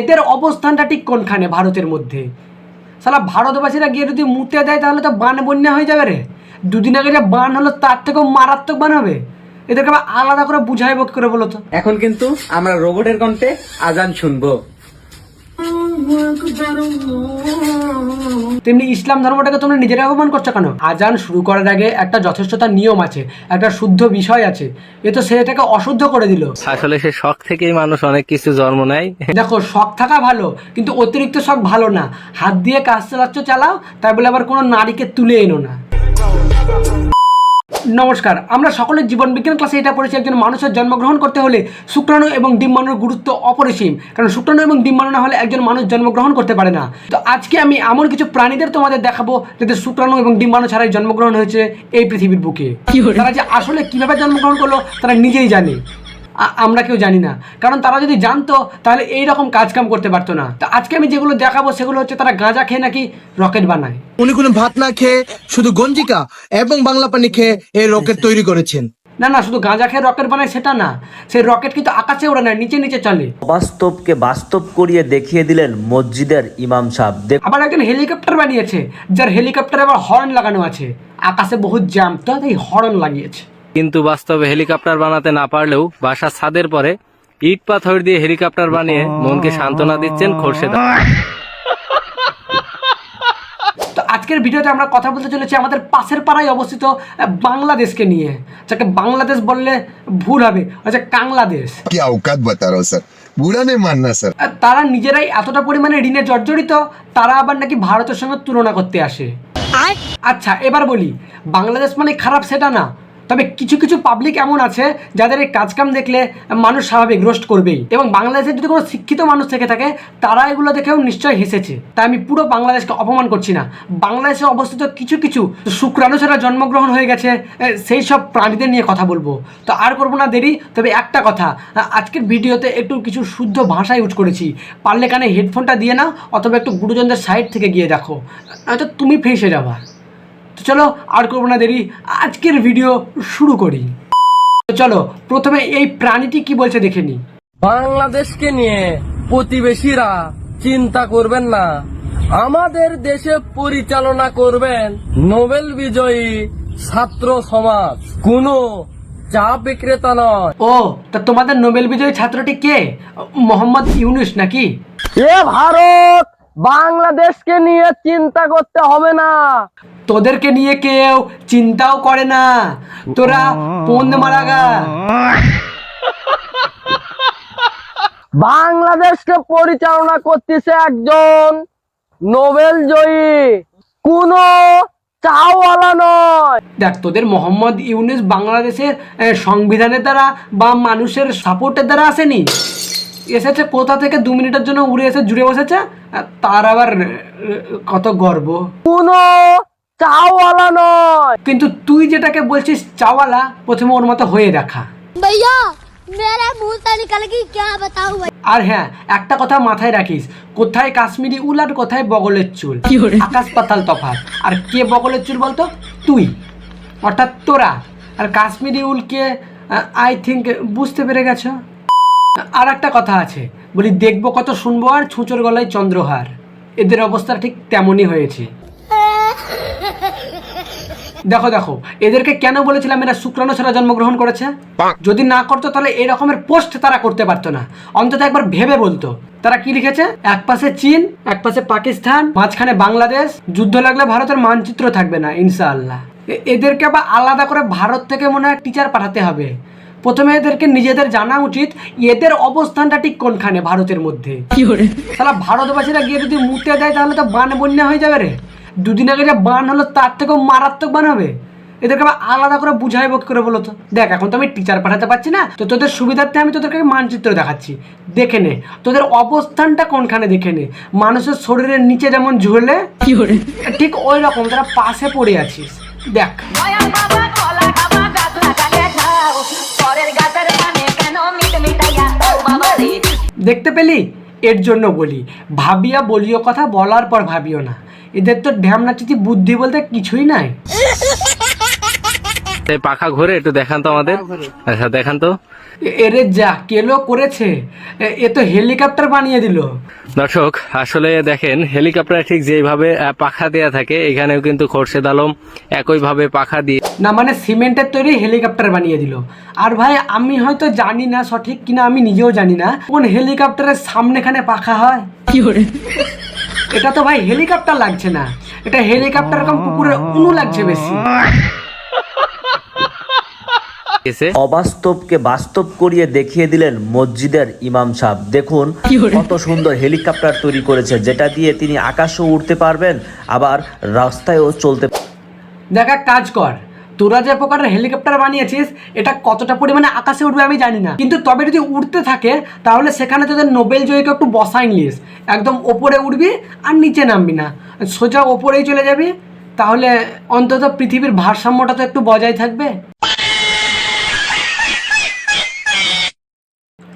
এদের অবস্থানটা ঠিক কোনখানে ভারতের মধ্যে? সালা ভারতবাসীরা গিয়ে যদি মুতে দেয়, তাহলে তো বান বন্যা হয়ে যাবে রে। দুদিন আগে যে বান হলো, তার থেকেও মারাত্মক বান হবে। এদেরকে আলাদা করে বুঝাইব কি করে বলো তো? এখন কিন্তু আমরা রোবটের কণ্ঠে আজান শুনব। তেমনি ইসলাম ধর্মটাকে তোমরা নিজেরা অপমান করছ কেন? আজান শুরু করার আগে একটা যথেষ্টতা নিয়ম আছে একটা শুদ্ধ বিষয় আছে। এ তো সেটাকে অশুদ্ধ করে দিল। আসলে সে শখ থেকেই মানুষ অনেক কিছু জন্ম নেয়। দেখো শখ থাকা ভালো কিন্তু অতিরিক্ত শখ ভালো না। হাত দিয়ে কাজ চালাচ্ছ চালাও তাই বলে আবার কোনো নারীকে তুলে এনো না। নমস্কার। আমরা সকলের জীবন বিজ্ঞান ক্লাসে এটা পড়েছি একজন মানুষের জন্মগ্রহণ করতে হলে শুক্রাণু এবং ডিম্বাণুর গুরুত্ব অপরিসীম। কারণ শুক্রাণু এবং ডিম্বাণু না হলে একজন মানুষ জন্মগ্রহণ করতে পারে না। তো আজকে আমি এমন কিছু প্রাণীদের তোমাদের দেখাবো যাদের শুক্রাণু এবং ডিম্বাণু ছাড়াই জন্মগ্রহণ হয়েছে এই পৃথিবীর বুকে। তারা যে আসলে কীভাবে জন্মগ্রহণ করল তারা নিজেই জানে। আমরা কেউ জানি না। কারণ তারা যদি জানতো তাহলে এই রকম কাজকাম করতে পারতো না। তো আজকে আমি যেগুলো দেখাবো সেগুলো হচ্ছে তারা গাঁজা খেয়ে নাকি রকেট বানায়। উনি কোনো ভাত না খেয়ে শুধু গঞ্জিকা এবং বাংলা পানি খেয়ে এই রকেট তৈরি করেছেন। না না শুধু গাঁজা খেয়ে রকেট বানায় সেটা না। সেই রকেট কিন্তু আকাশে ওড়ে না নিচে নিচে চলে। বাস্তবকে বাস্তব করিয়ে দেখিয়ে দিলেন মসজিদের ইমাম সাহেব। আবার একজন হেলিকপ্টার বানিয়েছে যার হেলিকপ্টারে আবার হর্ন লাগানো আছে। আকাশে বহুত জ্যাম তো এই হর্ন লাগিয়েছে। কিন্তু বাস্তবে হেলিকপ্টার বানাতে না পারলেও বাসা ছাদের পরে ইট পাথর দিয়ে হেলিকপ্টার বানিয়ে মনকে সান্ত্বনা দিচ্ছেন খোরশেদ আজকের ভিডিওতে আমরা কথা বলতে চলেছি আমাদের পাশের পাড়ায় অবস্থিত বাংলাদেশকে নিয়ে। যাকে বাংলাদেশ বললে ভুল হবে আচ্ছা কাংলাদেশ। কি অকাত বাতা রো স্যার? বুড়ানে মান্না স্যার। তারা নিজেরাই এতটা পরিমাণে ঋণে জর্জরিত তারা আবার নাকি ভারতের সঙ্গে তুলনা করতে আসে। আচ্ছা এবার বলি বাংলাদেশ মানে খারাপ সেটা না। তবে কিছু কিছু পাবলিক এমন আছে যাদের এই কাজকাম দেখলে মানুষ স্বাভাবিক রোস্ট করবেই। এবং বাংলাদেশে যদি কোনো শিক্ষিত মানুষ থেকে থাকে, তারা এগুলো দেখেও নিশ্চয়ই হেসেছে। তাই আমি পুরো বাংলাদেশকে অপমান করছি না। বাংলাদেশে অবস্থিত কিছু কিছু শুক্রাণু ছাড়া জন্মগ্রহণ হয়ে গেছে সেই সব প্রাণীদের নিয়ে কথা বলব। তো আর করব না দেরি, তবে একটা কথা আজকের ভিডিওতে একটু কিছু শুদ্ধ ভাষা ইউজ করেছি। পারলে কানে হেডফোনটা দিয়ে নাও, অথবা একটু গুরুজনদের সাইড থেকে গিয়ে দেখো। হয়তো তুমি ফেসে যাবা। তো চলো আর করব না দেরি আজকের ভিডিও শুরু করি। তো চলো প্রথমে এই প্রাণীটি কি বলছে দেখে নি। বাংলাদেশকে নিয়ে প্রতিবেশীরা চিন্তা করবেন না। আমাদের দেশে পরিচালনা করবেন নোবেল বিজয়ী ছাত্র সমাজ। কোনো চা বিক্রেতা নয়। ও তা তোমাদের নোবেল বিজয়ী ছাত্রটি কে? মোহাম্মদ ইউনুস নাকি? এ ভারত! বাংলাদেশকে নিয়ে চিন্তা করতে হবে না। তোদেরকে নিয়ে কেউ চিন্তাও করে না। তোরা পন্দ মারাগা বাংলাদেশকে পরিচালনা করতেছে একজন নোবেল জয়ী। কোন চাওয়ালা নয়। দেখ তোদের মোহাম্মদ ইউনুস বাংলাদেশের সংবিধানের দ্বারা বা মানুষের সাপোর্টের দ্বারা আসেনি? এসেছে কোথা থেকে? দু মিনিটের জন্য উড়ে এসে জুড়ে বসেছে। তার আবার কত গর্ব। কোনো চাওয়ালা নয়। কিন্তু তুই যেটাকে বলছিস চাওয়ালা প্রথমে ওর মতো হয়ে দেখা। ভাইয়া মেরা নিকাল কি ক্যা বাতাও আর হ্যাঁ একটা কথা মাথায় রাখিস কোথায় কাশ্মীরি উল আর কোথায় বগলের চুল? আকাশ পাতাল তফাত আর কে বগলের চুল বলতো? তুই। অর্থাৎ তোরা। আর কাশ্মীরি উলকে আই থিঙ্ক বুঝতে পেরে গেছো? আর একটা কথা আছে। বলি দেখব কত শুনব আর ছুঁচোর গলায় চন্দ্রহার। এদের অবস্থা ঠিক তেমনই হয়েছে। দেখো দেখো এদেরকে কেন বলেছিলাম এরা শুক্রাণু ছাড়া জন্মগ্রহণ করেছে? যদি না করতো তাহলে এরকমের পোস্ট তারা করতে পারতো না। অন্তত একবার ভেবে বলতো। তারা কি লিখেছে? এক পাশে চীন এক পাশে পাকিস্তান মাঝখানে বাংলাদেশ। যুদ্ধ লাগলে ভারতের মানচিত্র থাকবে না ইনশাআল্লাহ। এদেরকে আবার আলাদা করে ভারত থেকে মনে হয় টিচার পাঠাতে হবে। প্রথমে এদেরকে নিজেদের জানা উচিত এদের অবস্থানটা ঠিক কোনখানে ভারতের মধ্যে। তাহলে ভারতবাসীরা গিয়ে যদি মুতে দেয় তাহলে তো বান বন্যা হয়ে যাবে রে। দুদিন আগে যে বান হলো তার থেকেও মারাত্মক বান হবে। এদেরকে আবার আলাদা করে বুঝাইব কি করে বলো তো। দেখ এখন তো আমি টিচার পাঠাতে পারছি না তো তোদের সুবিধার্থে আমি তোদেরকে মানচিত্র দেখাচ্ছি। দেখে নে তোদের অবস্থানটা কোনখানে দেখে নে। মানুষের শরীরের নিচে যেমন ঝুলে ঠিক ওই রকম তারা পাশে পড়ে আছিস। দেখ। দেখতে পেলি? এর জন্য বলি। ভাবিয়া বলিও কথা বলার পর ভাবিও না। এদের তো ঢ্যামনা চিঠি বুদ্ধি বলতে কিছুই নাই। এই পাখা ঘুরে একটু দেখান তো আমাদের। আচ্ছা দেখান তো। এরে যা কেলো করেছে? এ- তো হেলিকপ্টার বানিয়ে দিল। দর্শক আসলে দেখেন হেলিকপ্টার ঠিক যেভাবে পাখা দেয়া থাকে এখানেও কিন্তু খোরশেদ আলম একইভাবে পাখা দিয়ে না মানে সিমেন্টের তৈরি হেলিকপ্টার বানিয়ে দিল। আর ভাই আমি হয়তো জানি না সঠিক কিনা আমি নিজেও জানি না। কোন হেলিকপ্টারের সামনেখানে পাখা হয়? কি করে? এটা তো ভাই হেলিকপ্টার লাগছে না। এটা হেলিকপ্টার কম কুকুরের উনু লাগছে বেশি। অবাস্তবকে বাস্তব করিয়ে দেখিয়ে দিলেন মসজিদের ইমাম সাহেব। দেখুন কত সুন্দর হেলিকপ্টার তৈরি করেছে যেটা দিয়ে তিনি আকাশেও উঠতে পারবেন আবার রাস্তায়ও চলতে দেখ কাজ কর তোরা যে প্রকারের হেলিকপ্টার বানিয়েছিস এটা কতটা পরিমাণে আকাশে উঠবে আমি জানি না। কিন্তু তবে যদি উঠতে থাকে তাহলে সেখানে তোদের নোবেল জয়ীকে একটু বসা নিস। একদম ওপরে উঠবি আর নিচে নামবি না। সোজা ওপরেই চলে যাবি তাহলে অন্তত পৃথিবীর ভারসাম্যটা তো একটু বজায় থাকবে।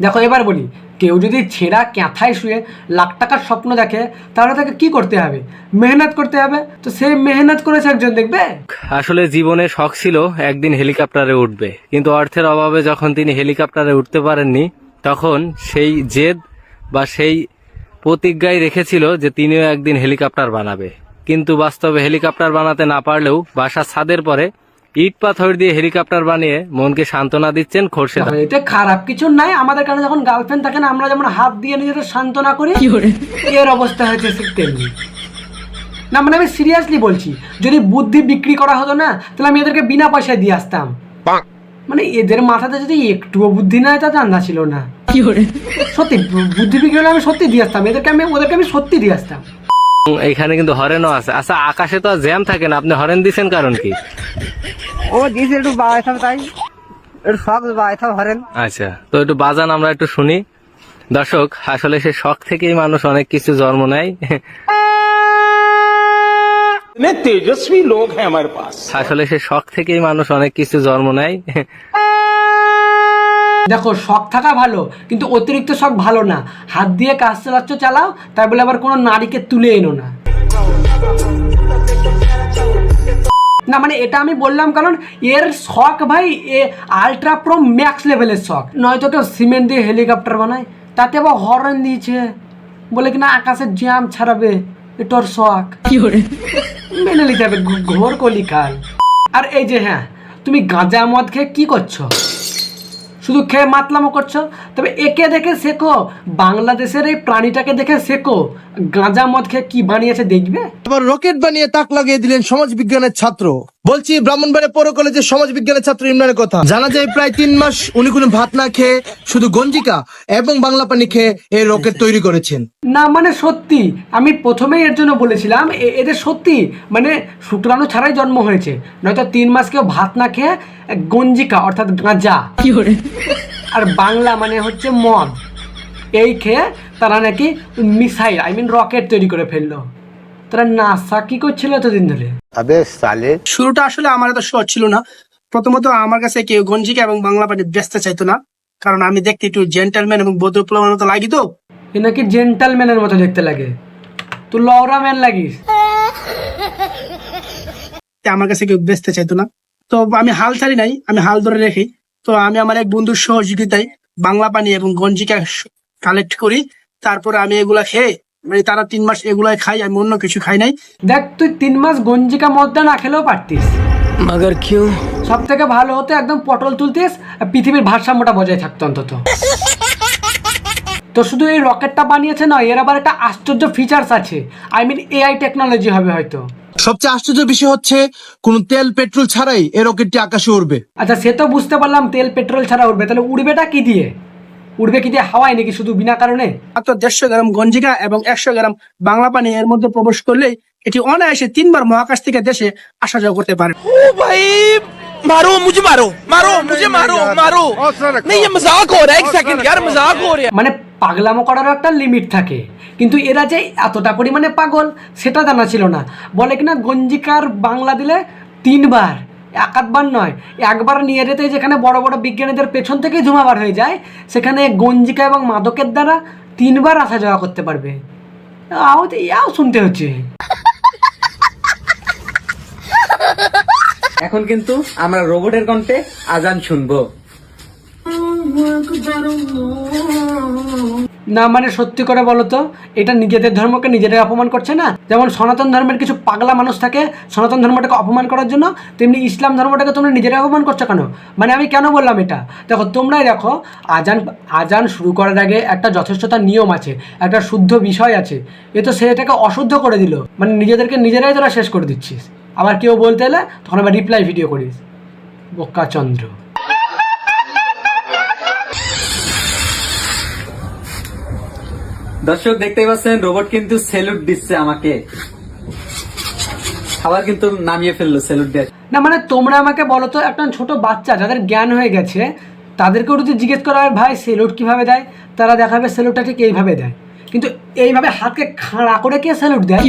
দেখো, এবার বলি, কেউ যদি ছেঁড়া ক্যাথায় শুয়ে লাখ টাকার স্বপ্ন দেখে, তাহলে তাকে কি করতে হবে? মেহনত করতে হবে? তো সে মেহনত করেছে একজন, দেখবে? আসলে জীবনে শখ ছিল, একদিন হেলিকপ্টারে উঠবে। কিন্তু অর্থের অভাবে যখন তিনি হেলিকপ্টারে উঠতে পারেননি, তখন সেই জেদ বা সেই প্রতিজ্ঞায় রেখেছিল যে তিনিও একদিন হেলিকপ্টার বানাবে। কিন্তু বাস্তবে হেলিকপ্টার বানাতে না পারলেও বাসার ছাদের পরে ইট পাথর দিয়ে হেলিকপ্টার বানিয়ে মনকে সান্ত্বনা দিচ্ছেন খোরশেদ। এতে খারাপ কিছু নাই আমাদের কাছে যখন গার্লফ্রেন্ড থাকে না আমরা যেমন হাত দিয়ে নিজেদের সান্ত্বনা করি এর অবস্থা হয়েছে তেমনি। না মানে আমি সিরিয়াসলি বলছি যদি বুদ্ধি বিক্রি করা হতো না তাহলে আমি এদেরকে বিনা পয়সায় দিয়ে আসতাম। মানে এদের মাথাতে যদি একটুও বুদ্ধি নাই তা জানা ছিল না। সত্যি বুদ্ধি বিক্রি হলে আমি সত্যি দিয়ে আসতাম এদেরকে আমি ওদেরকে আমি সত্যি দিয়ে আসতাম। এখানে কিন্তু হরেনও আছে। আচ্ছা আকাশে তো জ্যাম থাকে না আপনি হরেন দিছেন কারণ কি? ও দিছে একটু বাজাইতাম তাই। একটু শখ বাজাইতাম হরেন। আচ্ছা তো একটু বাজান আমরা একটু শুনি। দর্শক আসলে সে শখ থেকেই মানুষ অনেক কিছু জন্ম নেয়। তেজস্বী লোক হ্যাঁ আমার আসলে সে শখ থেকেই মানুষ অনেক কিছু জন্ম নেয়। দেখো শখ থাকা ভালো কিন্তু অতিরিক্ত শখ ভালো না। হাত দিয়ে কাজ চালাচ্ছ চালাও তাই বলে আবার কোনো নারীকে তুলে এনো না। না মানে এটা আমি বললাম কারণ এর শখ ভাই এ আলট্রা প্রো ম্যাক্স লেভেলের শখ। নয়তো কেউ সিমেন্ট দিয়ে হেলিকপ্টার বানায় তাতে আবার হর্ন দিয়েছে। বলে কিনা আকাশে জ্যাম ছাড়াবে এটার শখ। মেনে নিতে হবে ঘোর কলিকাল আর এই যে হ্যাঁ তুমি গাঁজা মদ খেয়ে কি করছ? শুধু খেয়ে মাতলামো করছ? তবে একে দেখে শেখো, বাংলাদেশের এই প্রাণীটাকে দেখে শেখো, গাঁজা মদ খেয়ে কি বানিয়েছে দেখবে? আবার রকেট বানিয়ে তাক লাগিয়ে দিলেন সমাজ বিজ্ঞানের ছাত্র। বলছি ব্রাহ্মণবাড়িয়া পৌর কলেজের সমাজ বিজ্ঞানের ছাত্র ইমরানের কথা। জানা যায় প্রায় তিন মাস উনি কোনো ভাত না খেয়ে শুধু গঞ্জিকা এবং বাংলা পানি খেয়ে এই রকেট তৈরি করেছেন। না মানে সত্যি আমি প্রথমেই এর জন্য বলেছিলাম এদের সত্যি মানে শুক্রাণু ছাড়াই জন্ম হয়েছে। নয়তো তিন মাস কেউ ভাত না খেয়ে গঞ্জিকা অর্থাৎ গাঁজা। আর বাংলা মানে হচ্ছে মদ। এই খেয়ে তারা নাকি মিসাইল আই মিন রকেট তৈরি করে ফেলল। তারা নাসা কি করছিল এতদিন ধরে? শুরুটা আসলে আমার এত শখ ছিল না। প্রথমত আমার কাছে কেউ গঞ্জিকা এবং বাংলা পানি বেচতে চাইতো না। কারণ আমি দেখতে একটু জেন্টালম্যান এবং বদ্রপ্লবের মতো লাগি তো। এ নাকি জেন্টালম্যানের মতো দেখতে লাগে। তুই লওরা ম্যান লাগিস। তাই আমার কাছে কেউ বেচতে চাইতো না। তো আমি হাল ছাড়ি নাই আমি হাল ধরে রেখি। তো আমি আমার এক বন্ধুর সহযোগিতায় বাংলা পানি এবং গঞ্জিকা কালেক্ট করি। তারপরে আমি এগুলা খেয়ে মানে তারা তিন মাস এগুলাই খাই আমি অন্য কিছু খাই নাই। দেখ তুই তিন মাস গঞ্জিকা মদটা না খেলেও পারতিস। মাগার কিউ? সব থেকে ভালো হতো একদম পটল তুলতিস আর পৃথিবীর ভারসাম্যটা বজায় থাকতো অন্তত। তো শুধু এই রকেটটা বানিয়েছে নয় এর আবার একটা আশ্চর্য ফিচার্স আছে। আই মিন এআই টেকনোলজি হবে হয়তো। সবচেয়ে আশ্চর্য বিষয় হচ্ছে কোন তেল পেট্রোল ছাড়াই এই রকেটটি আকাশে উড়বে। আচ্ছা সে তো বুঝতে পারলাম তেল পেট্রোল ছাড়া উড়বে তাহলে উড়বেটা কি দিয়ে? উড়বে কি দিয়ে হাওয়ায় নাকি শুধু বিনা কারণে মাত্র দেড়শো গ্রাম গঞ্জিকা এবং একশো গ্রাম বাংলা পানি এর মধ্যে প্রবেশ করলে এটি অনায়াসে তিনবার মহাকাশ থেকে দেশে আসা যাওয়া করতে পারে भाई मारो मुझे मारो मारो मुझे मारो मारो नहीं ये मजाक हो रहा है एक सेकंड यार मजाक हो रहा है মানে পাগলামো করারও একটা লিমিট থাকে কিন্তু এরা যে এতটা পরিমাণে পাগল সেটা জানা ছিল না বলে কিনা গঞ্জিকার বাংলা দিলে তিনবার এক আধবার নয়, একবার নিয়ে যেতে যেখানে বড় বড় বিজ্ঞানীদের পেছন থেকেই ধুমাবার হয়ে যায়, সেখানে গঞ্জিকা এবং মাদকের দ্বারা তিনবার আসা যাওয়া করতে পারবে। আও ইয়াও শুনতে হচ্ছে। এখন কিন্তু আমরা রোবটের কণ্ঠে আজান শুনব। না মানে সত্যি করে বলো তো, এটা নিজেদের ধর্মকে নিজেরাই অপমান করছে না? যেমন সনাতন ধর্মের কিছু পাগলা মানুষ থাকে, সনাতন ধর্মটাকে অপমান করার জন্য তেমনি ইসলাম ধর্মটাকে তোমরা নিজেরাই অপমান করছ কেন? মানে আমি কেন বললাম এটা? দেখো, তোমরাই দেখো, আজান আজান শুরু করার আগে একটা যথেষ্টতার নিয়ম আছে, একটা শুদ্ধ বিষয় আছে, এ তো সেটাকে অশুদ্ধ করে দিল। মানে নিজেদেরকে নিজেরাই তোরা শেষ করে দিচ্ছিস। আবার কেউ বলতে এলে তখন আবার রিপ্লাই ভিডিও করিস। বোকা দর্শক দেখতেই পাচ্ছেন রোবট কিন্তু সেলুট দিচ্ছে আমাকে। আবার কিন্তু নামিয়ে ফেলল সেলুট দিয়ে। না মানে তোমরা আমাকে বলো তো একটা ছোট বাচ্চা যাদের জ্ঞান হয়ে গেছে তাদেরকেও যদি জিজ্ঞেস করা হয় ভাই সেলুট কীভাবে দেয়? তারা দেখাবে সেলুটটা ঠিক এইভাবে দেয়। কিন্তু এইভাবে হাতকে খাড়া করে কে সেলুট দেয়?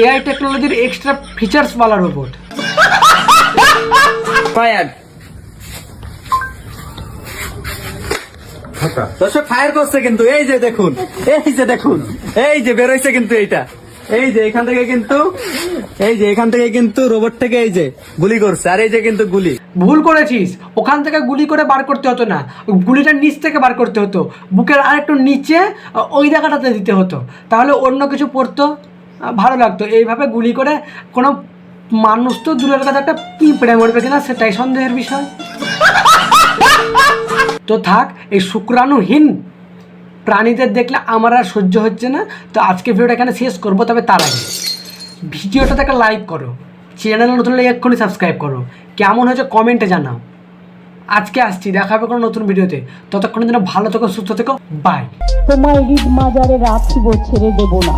এআই টেকনোলজির এক্সট্রা ফিচার্স বলার রোবট ফায়ার করছে কিন্তু, এই যে দেখুন, এই যে দেখুন, এই যে বেরোইছে কিন্তু এইটা। এই যে থেকে কিন্তু, এই যে থেকে কিন্তু রোবট থেকে এই যে গুলি করছে, আর এই যে কিন্তু গুলি। ভুল করেছিস। ওখান থেকে গুলি করে বার করতে হতো না। গুলিটা নিচ থেকে বার করতে হতো। বুকের আরেকটু নিচে ওই জায়গাটাতে দিতে হতো। তাহলে অন্য কিছু পড়তো ভালো লাগতো। এইভাবে গুলি করে কোনো মানুষ তো দূরের কথা একটা পিঁপড়ে মরবে কিনা, সেটাই সন্দেহের বিষয়। তো থাক, এই শুক্রাণুহীন প্রাণীদের দেখলে আমার আর সহ্য হচ্ছে না। তো আজকে ভিডিওটা এখানে শেষ করব, তবে তার আগে ভিডিওটাতে একটা লাইক করো চ্যানেল নতুন হলে এক্ষুনি সাবস্ক্রাইব করো। কেমন হয়েছে কমেন্টে জানাও। আজকে আসছি, দেখা হবে কোনো নতুন ভিডিওতে। ততক্ষণের জন্য ভালো থেকো, সুস্থ থেকো বাই তোমায় ঈদ মাজারে রাখিব ছেড়ে দেব না।